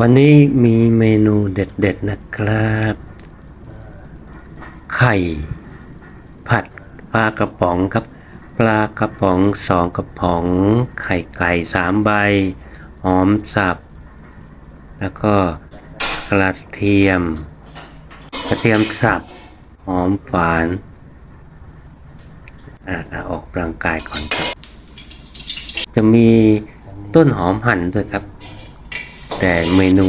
วันนี้มีเมนูเด็ดๆนะครับ ไข่ ผัดปลากระป๋องครับ ปลากระป๋องสองกระป๋อง ไข่ไก่สามใบ หอมสับ แล้วก็กระเทียม กระเทียมสับ หอมฝานอ่าออกกำลังกายก่อนครับ จะมีต้นหอมหั่นด้วยครับ แต่เมนู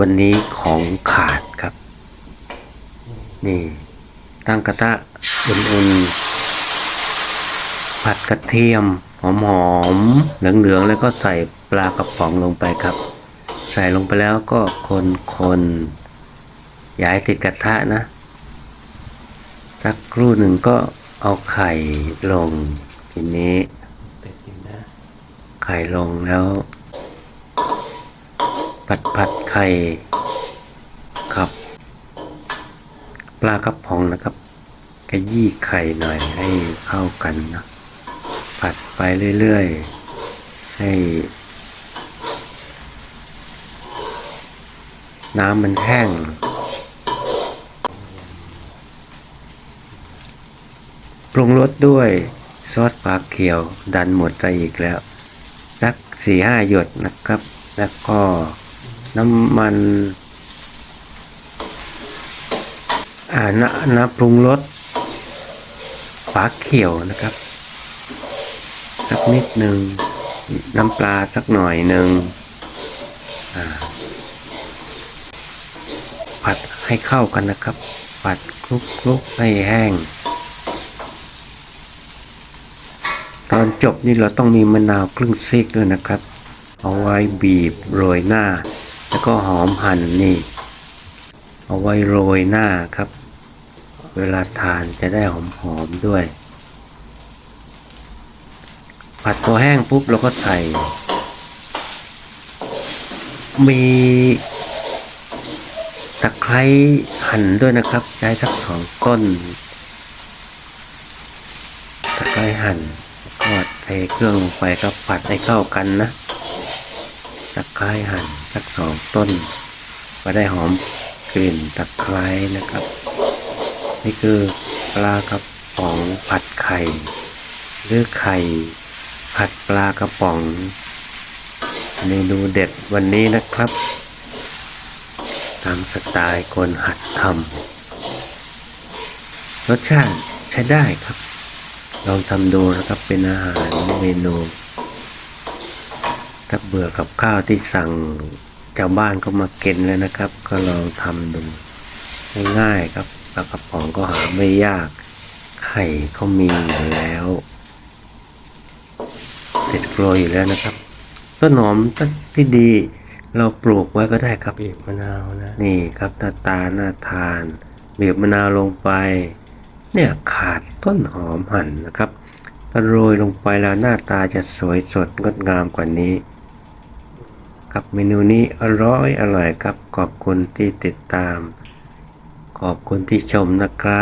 วันนี้ของขาดครับ นี่ตั้งกระทะอุ่นๆผัดกระเทียมหอมๆเหลืองๆแล้วก็ใส่ปลากระป๋องลงไปครับ ใส่ลงไปแล้วก็คนๆย่าให้ติดกระทะนะ สักครู่หนึ่งก็เอาไข่ลงทีนี้ไข่ลงแล้ว ผัดผัดไข่ครับ ปลากระป๋องนะครับกระยี่ไข่หน่อยให้เข้ากันนะผัดไปเรื่อยๆ ให้ น้ำมันแห้งปรุงรสด้วยซอสปลาเขียวดันหมดใจอีกแล้ว สักสี่ห้าหยดนะครับ แล้วก็ น้ำมัน อ่าน้ำน้ำปรุงรสปลาเขียวนะครับ สักนิดหนึ่งน้ำปลาสักหน่อยหนึ่งผัดให้เข้ากันนะครับ ผัดคลุกคลุกให้แห้ง ตอนจบนี่เราต้องมีมะนาวครึ่งซีกด้วยนะครับ เอาไว้บีบโรยหน้า แล้วก็หอมหั่นนี่ เอาไว้โรยหน้าครับ เวลาทานจะได้หอมหอมๆด้วย ผัดพอแห้งปุ๊บเราก็ใส่ มีตะไคร้หั่นด้วยนะครับใช้สักสองต้นตะไคร้หั่นก็เทเครื่องลงไปก็ผัดให้เข้ากันนะ ตะไคร้หั่นสักสองต้น ก็ได้หอมกลิ่นตะไคร้นะครับ นี่คือปลากระป๋องผัดไข่หรือไข่ ผัดปลากระป๋องเมนูเด็ดวันนี้นะครับตามสไตล์คนหัดทำรสชาติใช้ได้ครับ ลองทำดูนะครับเป็นอาหารเมนู ถ้าเบื่อกับข้าวที่สั่งชาวบ้านก็มากินแล้วนะครับ ก็ลองทำดูง่ายๆครับปลากระป๋องก็หาไม่ยาก ไข่เขามีอยู่แล้วติดโปรยอยู่แล้วนะครับ ต้นหอมต้นที่ดี เราปลูกไว้ก็ได้ครับบีบมะนาวนะนี่ครับหน้าตาน่าทานบีบมะนาวลงไป เนี่ยขาดต้นหอมหั่นนะครับถ้าโรยลงไปแล้วหน้าตาจะสวยสดงดงามกว่านี้ กับเมนูนี้อร่อยอร่อยครับ ขอบคุณที่ติดตาม ขอบคุณที่ชมนะครับ